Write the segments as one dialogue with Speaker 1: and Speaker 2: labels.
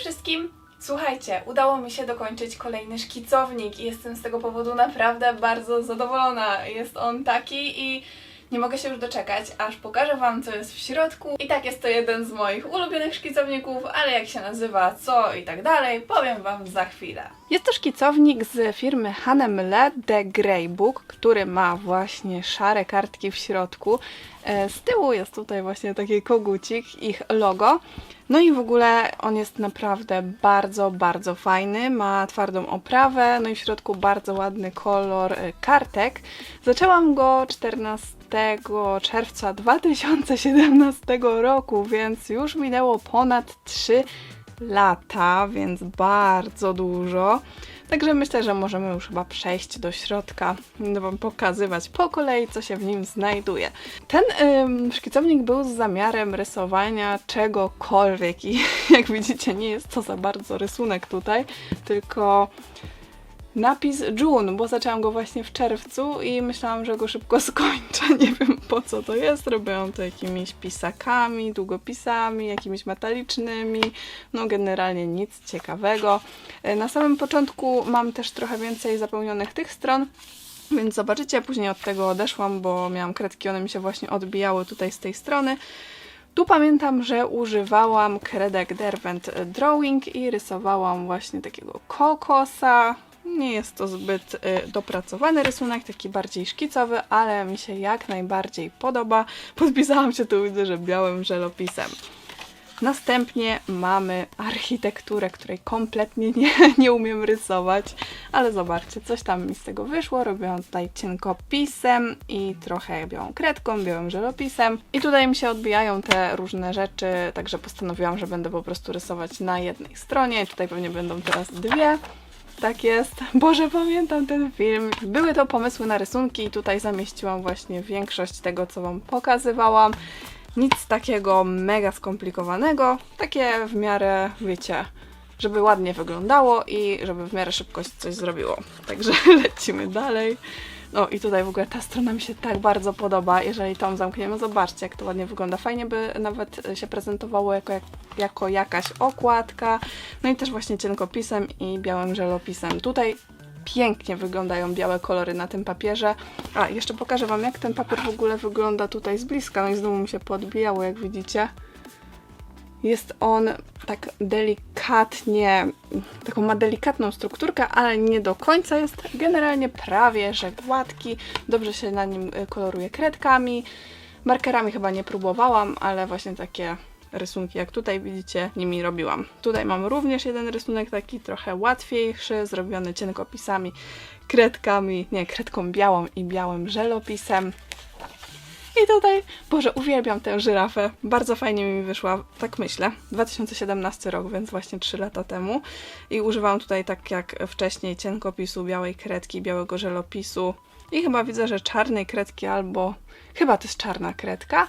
Speaker 1: wszystkim! Słuchajcie, udało mi się dokończyć kolejny szkicownik i jestem z tego powodu naprawdę bardzo zadowolona. Jest on taki i nie mogę się już doczekać, aż pokażę Wam, co jest w środku. I tak jest to jeden z moich ulubionych szkicowników, ale jak się nazywa, co i tak dalej, powiem Wam za chwilę. Jest to szkicownik z firmy Hanemle The Grey Book, który ma właśnie szare kartki w środku. E, Z tyłu jest tutaj właśnie taki kogucik, ich logo. No i w ogóle on jest naprawdę bardzo, bardzo fajny. Ma twardą oprawę, no i w środku bardzo ładny kolor e, kartek. Zaczęłam go 14 czerwca 2017 roku, więc już minęło ponad 3 lata, więc bardzo dużo. Także myślę, że możemy już chyba przejść do środka. Będę Wam pokazywać po kolei, co się w nim znajduje. Ten ym, szkicownik był z zamiarem rysowania czegokolwiek i jak widzicie nie jest to za bardzo rysunek tutaj, tylko napis June, bo zaczęłam go właśnie w czerwcu i myślałam, że go szybko skończę. Nie wiem po co to jest. Robiłam to jakimiś pisakami, długopisami, jakimiś metalicznymi. No generalnie nic ciekawego. E, Na samym początku mam też trochę więcej zapełnionych tych stron. Więc zobaczycie, później od tego odeszłam, bo miałam kredki, one mi się właśnie odbijały tutaj z tej strony. Tu pamiętam, że używałam kredek Derwent Drawing i rysowałam właśnie takiego kokosa. Nie jest to zbyt y, dopracowany rysunek, taki bardziej szkicowy, ale mi się jak najbardziej podoba. Podpisałam się tu, widzę, że białym żelopisem. Następnie mamy architekturę, której kompletnie nie, nie umiem rysować, ale zobaczcie, coś tam mi z tego wyszło. Robiłam tutaj cienkopisem i trochę białą kredką, białym żelopisem. I tutaj mi się odbijają te różne rzeczy, także postanowiłam, że będę po prostu rysować na jednej stronie. Tutaj pewnie będą teraz dwie. Tak jest. Boże, pamiętam ten film. Były to pomysły na rysunki i tutaj zamieściłam właśnie większość tego, co Wam pokazywałam. Nic takiego mega skomplikowanego, takie w miarę, wiecie, żeby ładnie wyglądało i żeby w miarę szybko się coś zrobiło. Także lecimy dalej. No i tutaj w ogóle ta strona mi się tak bardzo podoba. Jeżeli tą zamkniemy, zobaczcie jak to ładnie wygląda. Fajnie by nawet się prezentowało jako, jak, jako jakaś okładka. No i też właśnie cienkopisem i białym żelopisem. Tutaj pięknie wyglądają białe kolory na tym papierze. A, jeszcze pokażę Wam, jak ten papier w ogóle wygląda tutaj z bliska. No i znowu mi się podbijało, jak widzicie. Jest on tak delikatnie, taką ma delikatną strukturkę, ale nie do końca jest generalnie prawie, że gładki. Dobrze się na nim y, koloruje kredkami. Markerami chyba nie próbowałam, ale właśnie takie rysunki, jak tutaj widzicie, nimi robiłam. Tutaj mam również jeden rysunek taki trochę łatwiejszy, zrobiony cienkopisami, kredkami, nie, kredką białą i białym żelopisem. I tutaj, Boże, uwielbiam tę żyrafę. Bardzo fajnie mi wyszła, tak myślę. 2017 rok, więc właśnie 3 lata temu. I używałam tutaj, tak jak wcześniej, cienkopisu, białej kredki, białego żelopisu. I chyba widzę, że czarnej kredki albo chyba to jest czarna kredka.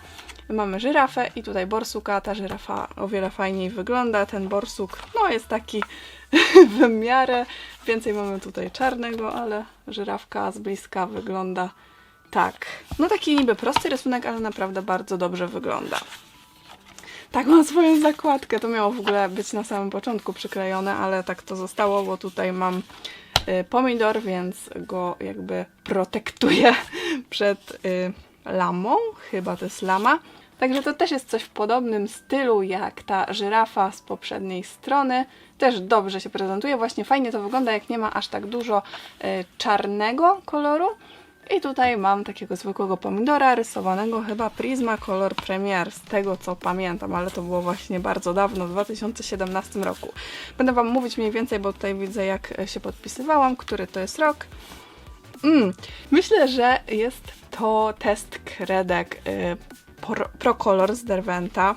Speaker 1: Mamy żyrafę i tutaj borsuka. Ta żyrafa o wiele fajniej wygląda. Ten borsuk, no jest taki w miarę. Więcej mamy tutaj czarnego, ale żyrawka z bliska wygląda tak. No taki niby prosty rysunek, ale naprawdę bardzo dobrze wygląda. Tak, mam swoją zakładkę. To miało w ogóle być na samym początku przyklejone, ale tak to zostało, bo tutaj mam y, pomidor, więc go jakby protektuję przed y, lamą. Chyba to jest lama. Także to też jest coś w podobnym stylu jak ta żyrafa z poprzedniej strony. Też dobrze się prezentuje. Właśnie fajnie to wygląda, jak nie ma aż tak dużo y, czarnego koloru. I tutaj mam takiego zwykłego pomidora rysowanego chyba Prisma Color Premier, z tego co pamiętam, ale to było właśnie bardzo dawno, w 2017 roku. Będę Wam mówić mniej więcej, bo tutaj widzę jak się podpisywałam, który to jest rok. Mm, myślę, że jest to test kredek y, Pro, Pro Color z Derwenta.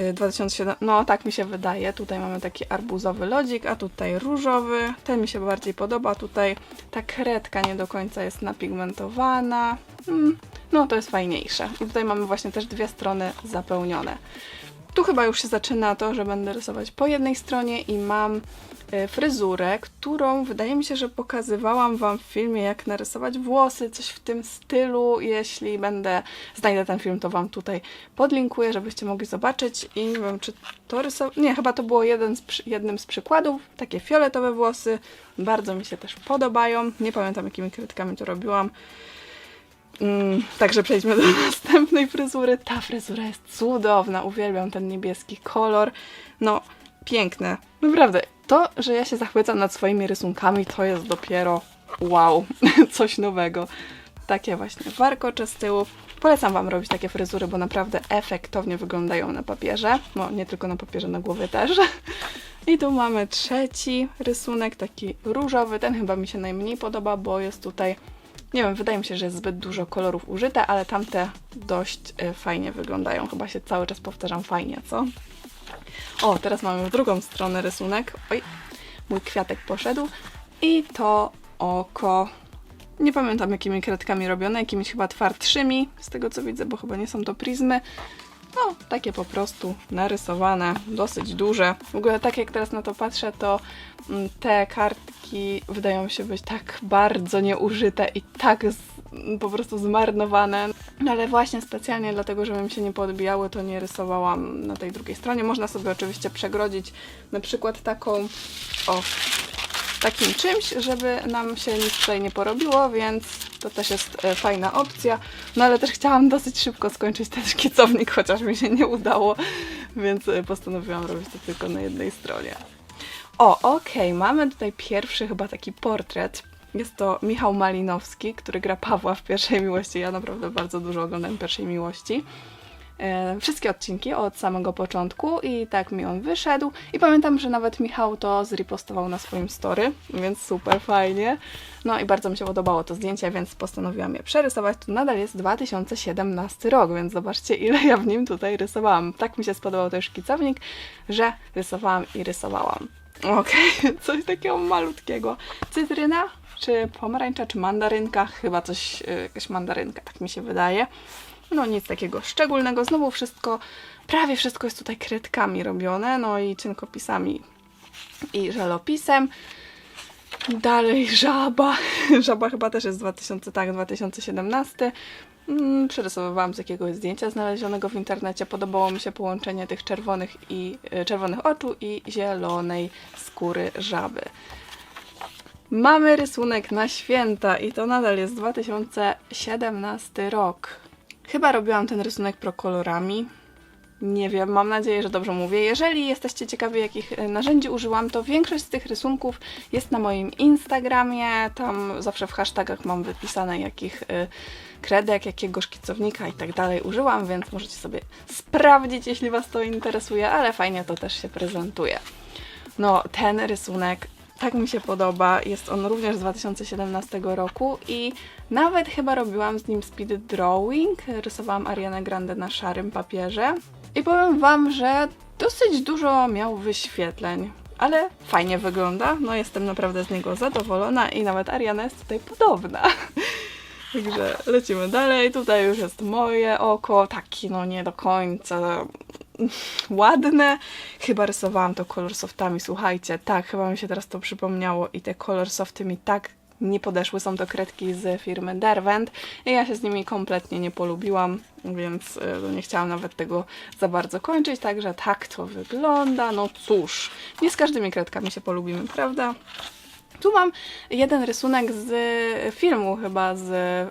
Speaker 1: Y, 2007, no tak mi się wydaje. Tutaj mamy taki arbuzowy lodzik, a tutaj różowy. Ten mi się bardziej podoba. Tutaj ta kredka nie do końca jest napigmentowana. Mm, no to jest fajniejsze. I tutaj mamy właśnie też dwie strony zapełnione. Tu chyba już się zaczyna to, że będę rysować po jednej stronie i mam e, fryzurę, którą wydaje mi się, że pokazywałam Wam w filmie, jak narysować włosy, coś w tym stylu. Jeśli będę, znajdę ten film, to Wam tutaj podlinkuję, żebyście mogli zobaczyć. I nie wiem, czy to rysować, nie, chyba to było jeden z, jednym z przykładów, takie fioletowe włosy, bardzo mi się też podobają, nie pamiętam jakimi kredkami to robiłam, Mm, także przejdźmy do następnej fryzury. Ta fryzura jest cudowna, uwielbiam ten niebieski kolor. No, piękne. Naprawdę, to, że ja się zachwycam nad swoimi rysunkami, to jest dopiero wow, coś nowego. Takie właśnie warkocze z tyłu. Polecam Wam robić takie fryzury, bo naprawdę efektownie wyglądają na papierze. No, nie tylko na papierze, na głowie też. I tu mamy trzeci rysunek, taki różowy. Ten chyba mi się najmniej podoba, bo jest tutaj nie wiem, wydaje mi się, że jest zbyt dużo kolorów użyte, ale tamte dość y, fajnie wyglądają. Chyba się cały czas powtarzam fajnie, co? O, teraz mamy w drugą stronę rysunek. Oj, mój kwiatek poszedł. I to oko. Nie pamiętam jakimi kredkami robione, jakimiś chyba twardszymi, z tego co widzę, bo chyba nie są to prizmy. No, takie po prostu narysowane, dosyć duże. W ogóle tak jak teraz na to patrzę, to mm, te kartki wydają się być tak bardzo nieużyte i tak z, m, po prostu zmarnowane. No ale właśnie specjalnie dlatego, żeby mi się nie podbijały, to nie rysowałam na tej drugiej stronie. Można sobie oczywiście przegrodzić na przykład taką, o, takim czymś, żeby nam się nic tutaj nie porobiło, więc to też jest e, fajna opcja. No ale też chciałam dosyć szybko skończyć ten szkicownik, chociaż mi się nie udało, więc e, postanowiłam robić to tylko na jednej stronie. O, okej, mamy tutaj pierwszy chyba taki portret. Jest to Michał Malinowski, który gra Pawła w Pierwszej Miłości. Ja naprawdę bardzo dużo oglądam Pierwszej Miłości. E, wszystkie odcinki od samego początku i tak mi on wyszedł. I pamiętam, że nawet Michał to zrepostował na swoim story, więc super fajnie. No i bardzo mi się podobało to zdjęcie, więc postanowiłam je przerysować. Tu nadal jest 2017 rok, więc zobaczcie ile ja w nim tutaj rysowałam. Tak mi się spodobał ten szkicownik, że rysowałam i rysowałam. Okej, coś takiego malutkiego. Cytryna, czy pomarańcza, czy mandarynka? Chyba coś, y, jakaś mandarynka, tak mi się wydaje. No nic takiego szczególnego. Znowu wszystko, prawie wszystko jest tutaj kredkami robione, no i cienkopisami i żelopisem. Dalej żaba. Żaba chyba też jest 2000, tak, 2017. Mm, Przerysowywałam z jakiegoś zdjęcia znalezionego w internecie. Podobało mi się połączenie tych czerwonych i y, czerwonych oczu i zielonej skóry żaby. Mamy rysunek na święta i to nadal jest 2017 rok. Chyba robiłam ten rysunek prokolorami. Nie wiem, mam nadzieję, że dobrze mówię. Jeżeli jesteście ciekawi, jakich e, narzędzi użyłam, to większość z tych rysunków jest na moim Instagramie. Tam zawsze w hashtagach mam wypisane, jakich y, kredek, jakiego szkicownika i tak dalej użyłam, więc możecie sobie sprawdzić, jeśli Was to interesuje, ale fajnie to też się prezentuje. No, ten rysunek tak mi się podoba. Jest on również z 2017 roku i nawet chyba robiłam z nim speed drawing. Rysowałam Arianę Grande na szarym papierze. I powiem Wam, że dosyć dużo miał wyświetleń. Ale fajnie wygląda, no jestem naprawdę z niego zadowolona i nawet Ariana jest tutaj podobna. Także lecimy dalej. Tutaj już jest moje oko, taki no nie do końca ładne. Chyba rysowałam to kolorsoftami, słuchajcie, tak, chyba mi się teraz to przypomniało i te kolorsofty mi tak nie podeszły. Są to kredki z firmy Derwent i ja się z nimi kompletnie nie polubiłam, więc y, nie chciałam nawet tego za bardzo kończyć, także tak to wygląda. No cóż, nie z każdymi kredkami się polubimy, prawda? Tu mam jeden rysunek z filmu chyba z,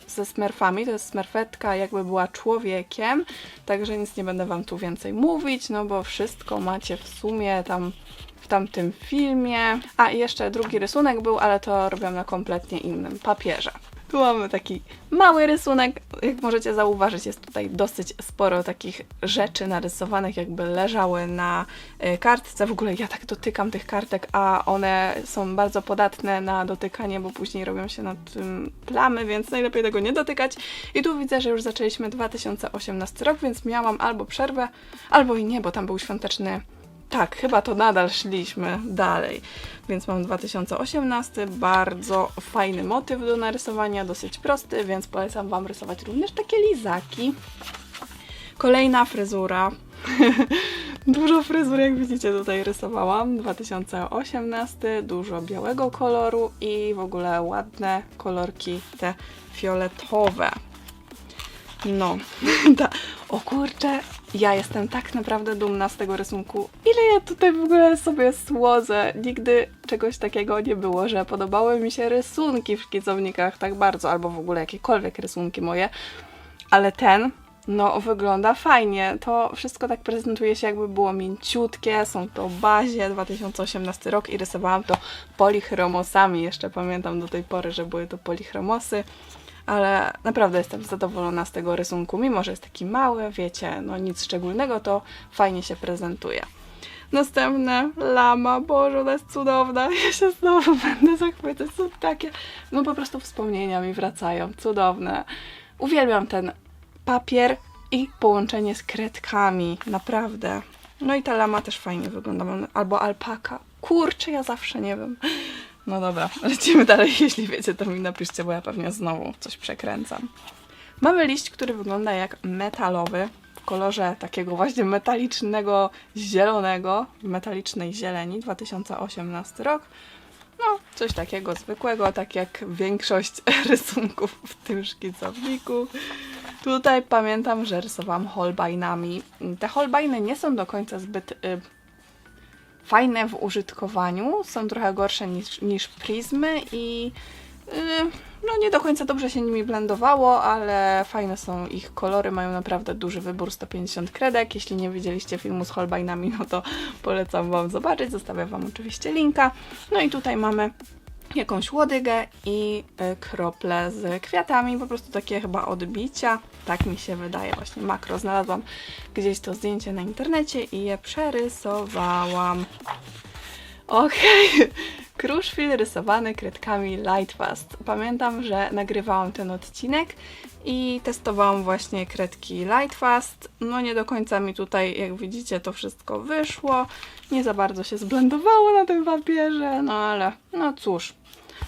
Speaker 1: ze Smurfami. To jest Smurfetka jakby była człowiekiem, także nic nie będę Wam tu więcej mówić, no bo wszystko macie w sumie tam w tamtym filmie. A i jeszcze drugi rysunek był, ale to robiłam na kompletnie innym papierze. Tu mamy taki mały rysunek. Jak możecie zauważyć, jest tutaj dosyć sporo takich rzeczy narysowanych, jakby leżały na y, kartce. W ogóle ja tak dotykam tych kartek, a one są bardzo podatne na dotykanie, bo później robią się na tym plamy, więc najlepiej tego nie dotykać. I tu widzę, że już zaczęliśmy 2018 rok, więc miałam albo przerwę, albo i nie, bo tam był świąteczny tak, chyba to nadal szliśmy dalej. Więc mam 2018, bardzo fajny motyw do narysowania, dosyć prosty, więc polecam Wam rysować również takie lizaki. Kolejna fryzura. Dużo fryzur, jak widzicie, tutaj rysowałam. 2018, dużo białego koloru i w ogóle ładne kolorki te fioletowe. No, ta, o kurczę, ja jestem tak naprawdę dumna z tego rysunku. Ile ja tutaj w ogóle sobie słodzę. Nigdy czegoś takiego nie było, że podobały mi się rysunki w szkicownikach tak bardzo, albo w ogóle jakiekolwiek rysunki moje. Ale ten, no wygląda fajnie. To wszystko tak prezentuje się jakby było mięciutkie. Są to bazie 2018 rok i rysowałam to polichromosami. Jeszcze pamiętam do tej pory, że były to polichromosy. Ale naprawdę jestem zadowolona z tego rysunku, mimo że jest taki mały, wiecie, no nic szczególnego, to fajnie się prezentuje. Następne, lama, Boże, ona jest cudowna, ja się znowu będę zachwycać, są takie, no po prostu wspomnienia mi wracają, cudowne. Uwielbiam ten papier i połączenie z kredkami, naprawdę. No i ta lama też fajnie wygląda, albo alpaka. Kurczę, ja zawsze nie wiem. No dobra, lecimy dalej. Jeśli wiecie, to mi napiszcie, bo ja pewnie znowu coś przekręcam. Mamy liść, który wygląda jak metalowy, w kolorze takiego właśnie metalicznego, zielonego, metalicznej zieleni, 2018 rok. No, coś takiego zwykłego, tak jak większość rysunków w tym szkicowniku. Tutaj pamiętam, że rysowałam holbajnami. Te holbajny nie są do końca zbyt y, fajne w użytkowaniu, są trochę gorsze niż, niż prizmy i y, no nie do końca dobrze się nimi blendowało, ale fajne są ich kolory, mają naprawdę duży wybór, 150 kredek. Jeśli nie widzieliście filmu z Holbeinami, no to polecam Wam zobaczyć, zostawię Wam oczywiście linka. No i tutaj mamy jakąś łodygę i y, krople z kwiatami, po prostu takie chyba odbicia, tak mi się wydaje, właśnie makro znalazłam gdzieś to zdjęcie na internecie i je przerysowałam. Okej, Kruszwil rysowany kredkami Lightfast. Pamiętam, że nagrywałam ten odcinek i testowałam właśnie kredki Lightfast. No nie do końca mi tutaj, jak widzicie, to wszystko wyszło. Nie za bardzo się zblendowało na tym papierze, no ale no cóż.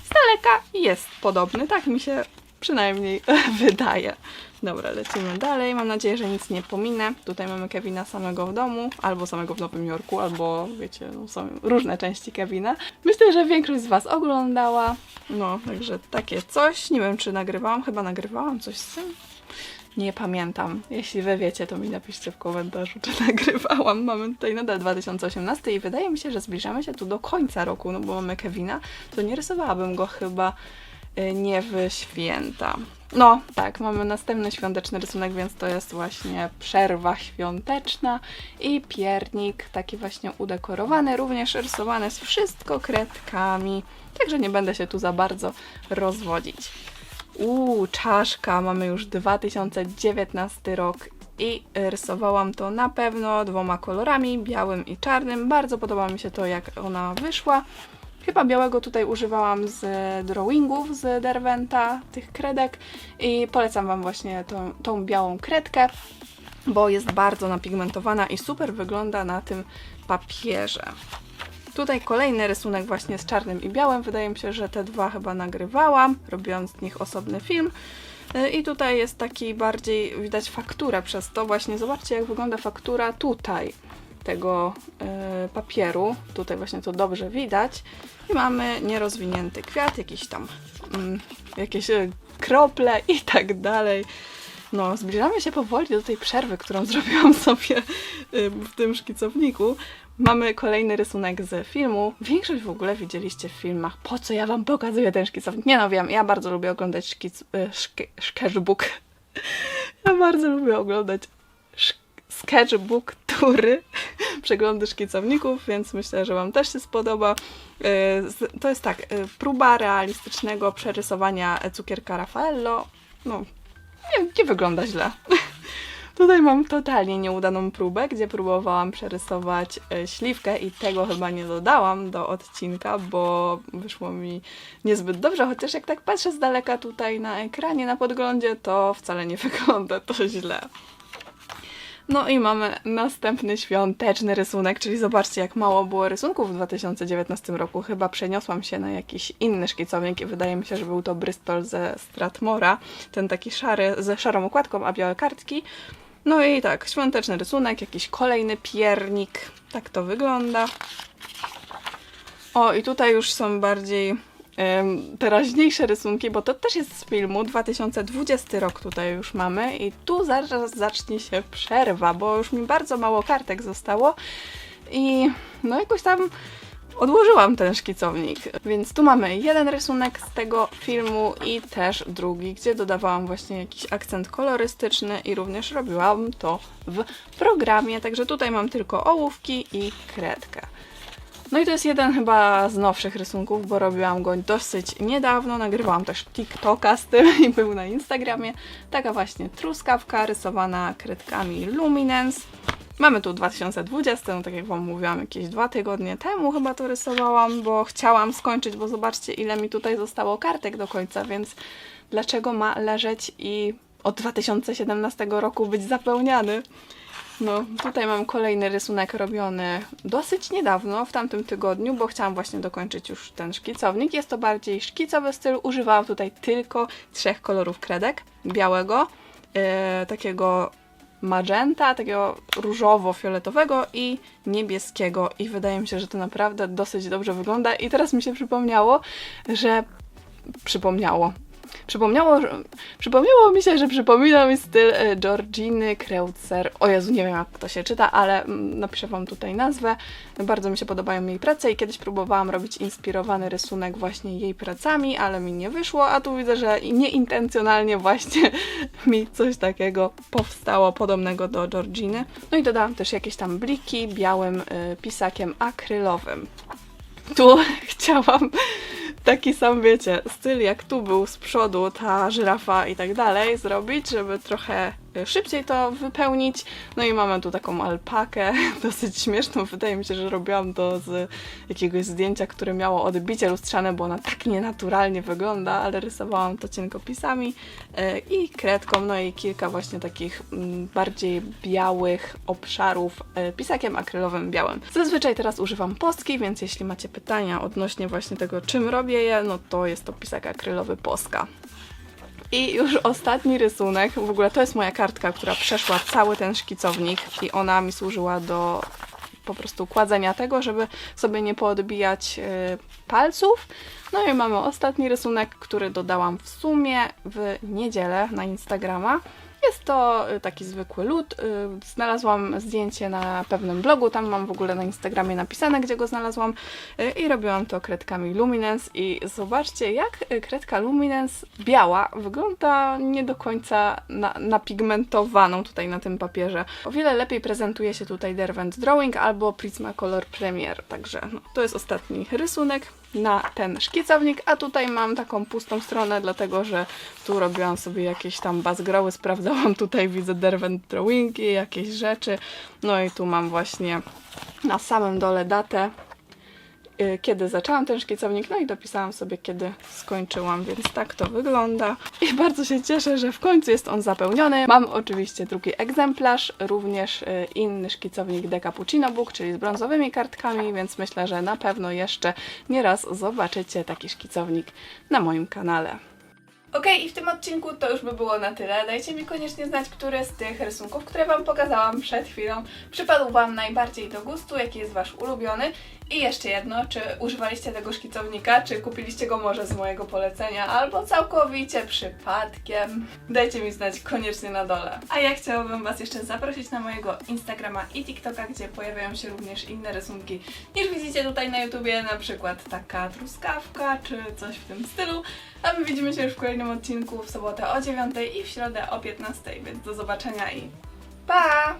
Speaker 1: Z daleka jest podobny, tak mi się przynajmniej wydaje. Dobra, lecimy dalej. Mam nadzieję, że nic nie pominę. Tutaj mamy Kevina samego w domu, albo samego w Nowym Jorku, albo wiecie, no, są różne części Kevina. Myślę, że większość z Was oglądała. No, także takie coś. Nie wiem, czy nagrywałam. Chyba nagrywałam coś z tym. Nie pamiętam. Jeśli wy wiecie, to mi napiszcie w komentarzu, czy nagrywałam. Mamy tutaj nadal 2018 i wydaje mi się, że zbliżamy się tu do końca roku, no bo mamy Kevina, to nie rysowałabym go chyba nie w święta. No, tak, mamy następny świąteczny rysunek, więc to jest właśnie przerwa świąteczna i piernik taki właśnie udekorowany, również rysowany z wszystko kredkami, także nie będę się tu za bardzo rozwodzić. Uuu, czaszka, mamy już 2019 rok i rysowałam to na pewno dwoma kolorami, białym i czarnym. Bardzo podoba mi się to, jak ona wyszła. Chyba białego tutaj używałam z drawingów z Derwenta, tych kredek i polecam Wam właśnie tą, tą białą kredkę, bo jest bardzo napigmentowana i super wygląda na tym papierze. Tutaj kolejny rysunek właśnie z czarnym i białym. Wydaje mi się, że te dwa chyba nagrywałam, robiąc z nich osobny film. Y, I tutaj jest taki bardziej, widać fakturę przez to. Właśnie zobaczcie, jak wygląda faktura tutaj tego y, papieru. Tutaj właśnie to dobrze widać. I mamy nierozwinięty kwiat, jakiś tam mm, jakieś y, krople i tak dalej. No, zbliżamy się powoli do tej przerwy, którą zrobiłam sobie y, w tym szkicowniku. Mamy kolejny rysunek z filmu. Większość w ogóle widzieliście w filmach. Po co ja wam pokazuję ten szkicownik? Nie no, wiem, ja bardzo lubię oglądać szkic... szki- sketchbook. Ja bardzo lubię oglądać sketchbook tury, przeglądy szkicowników, więc myślę, że Wam też się spodoba. Z- To jest tak, y, próba realistycznego przerysowania cukierka Raffaello. No, nie, nie wygląda źle. Tutaj mam totalnie nieudaną próbę, gdzie próbowałam przerysować e, śliwkę i tego chyba nie dodałam do odcinka, bo wyszło mi niezbyt dobrze, chociaż jak tak patrzę z daleka tutaj na ekranie, na podglądzie, to wcale nie wygląda to źle. No i mamy następny świąteczny rysunek, czyli zobaczcie jak mało było rysunków w 2019 roku. Chyba przeniosłam się na jakiś inny szkicownik i wydaje mi się, że był to Bristol ze Stratmora. Ten taki szary, ze szarą okładką, a białe kartki. No i tak, świąteczny rysunek, jakiś kolejny piernik. Tak to wygląda. O, i tutaj już są bardziej teraźniejsze rysunki, bo to też jest z filmu, 2020 rok tutaj już mamy i tu zaraz zacznie się przerwa, bo już mi bardzo mało kartek zostało i no jakoś tam odłożyłam ten szkicownik. Więc tu mamy jeden rysunek z tego filmu i też drugi, gdzie dodawałam właśnie jakiś akcent kolorystyczny i również robiłam to w programie, także tutaj mam tylko ołówki i kredkę. No i to jest jeden chyba z nowszych rysunków, bo robiłam go dosyć niedawno. Nagrywałam też TikToka z tym i był na Instagramie. Taka właśnie truskawka rysowana kredkami Luminance. Mamy tu 2020, no tak jak Wam mówiłam, jakieś dwa tygodnie temu chyba to rysowałam, bo chciałam skończyć, bo zobaczcie ile mi tutaj zostało kartek do końca, więc dlaczego ma leżeć i od 2017 roku być zapełniany? No, tutaj mam kolejny rysunek robiony dosyć niedawno, w tamtym tygodniu, bo chciałam właśnie dokończyć już ten szkicownik. Jest to bardziej szkicowy styl. Używałam tutaj tylko trzech kolorów kredek. Białego, e, takiego magenta, takiego różowo-fioletowego i niebieskiego. I wydaje mi się, że to naprawdę dosyć dobrze wygląda. I teraz mi się przypomniało, że przypomniało. Przypomniało, przypomniało mi się, że przypomina mi styl e, Georginy Kreutzer. O Jezu, nie wiem jak to się czyta, ale mm, napiszę Wam tutaj nazwę. Bardzo mi się podobają jej prace i kiedyś próbowałam robić inspirowany rysunek właśnie jej pracami, ale mi nie wyszło, a tu widzę, że nieintencjonalnie właśnie mi coś takiego powstało podobnego do Georginy. No i dodałam też jakieś tam bliki białym y, pisakiem akrylowym. Tu chciałam taki sam, wiecie, styl jak tu był z przodu, ta żyrafa i tak dalej zrobić, żeby trochę szybciej to wypełnić. No i mamy tu taką alpakę, dosyć śmieszną. Wydaje mi się, że robiłam to z jakiegoś zdjęcia, które miało odbicie lustrzane, bo ona tak nienaturalnie wygląda, ale rysowałam to cienkopisami y, i kredką, no i kilka właśnie takich mm, bardziej białych obszarów y, pisakiem akrylowym białym. Zazwyczaj teraz używam postki, więc jeśli macie pytania odnośnie właśnie tego, czym robię je, no to jest to pisak akrylowy Poska. I już ostatni rysunek, w ogóle to jest moja kartka, która przeszła cały ten szkicownik i ona mi służyła do po prostu kładzenia tego, żeby sobie nie poodbijać y, palców. No i mamy ostatni rysunek, który dodałam w sumie w niedzielę na Instagrama. Jest to y, taki zwykły lód. y, Znalazłam zdjęcie na pewnym blogu, tam mam w ogóle na Instagramie napisane, gdzie go znalazłam. Y, i robiłam to kredkami Luminance. I zobaczcie, jak kredka Luminance biała wygląda nie do końca na, napigmentowaną tutaj na tym papierze. O wiele lepiej prezentuje się tutaj Derwent Drawing albo Prismacolor Premier, także no, to jest ostatni rysunek na ten szkicownik, a tutaj mam taką pustą stronę, dlatego że tu robiłam sobie jakieś tam bazgroły, sprawdzałam tutaj, widzę Derwent Drawingi, jakieś rzeczy, no i tu mam właśnie na samym dole datę, kiedy zaczęłam ten szkicownik, no i dopisałam sobie, kiedy skończyłam, więc tak to wygląda. I bardzo się cieszę, że w końcu jest on zapełniony. Mam oczywiście drugi egzemplarz, również y, inny szkicownik The Cappuccino Book, czyli z brązowymi kartkami, więc myślę, że na pewno jeszcze nieraz zobaczycie taki szkicownik na moim kanale. Okej, i w tym odcinku to już by było na tyle. Dajcie mi koniecznie znać, który z tych rysunków, które Wam pokazałam przed chwilą, przypadł Wam najbardziej do gustu, jaki jest Wasz ulubiony. I jeszcze jedno, czy używaliście tego szkicownika, czy kupiliście go może z mojego polecenia, albo całkowicie przypadkiem. Dajcie mi znać koniecznie na dole. A ja chciałabym Was jeszcze zaprosić na mojego Instagrama i TikToka, gdzie pojawiają się również inne rysunki niż widzicie tutaj na YouTubie, na przykład taka truskawka, czy coś w tym stylu. A my widzimy się już w kolejnym odcinku w sobotę o 9 i w środę o 15, więc do zobaczenia i pa!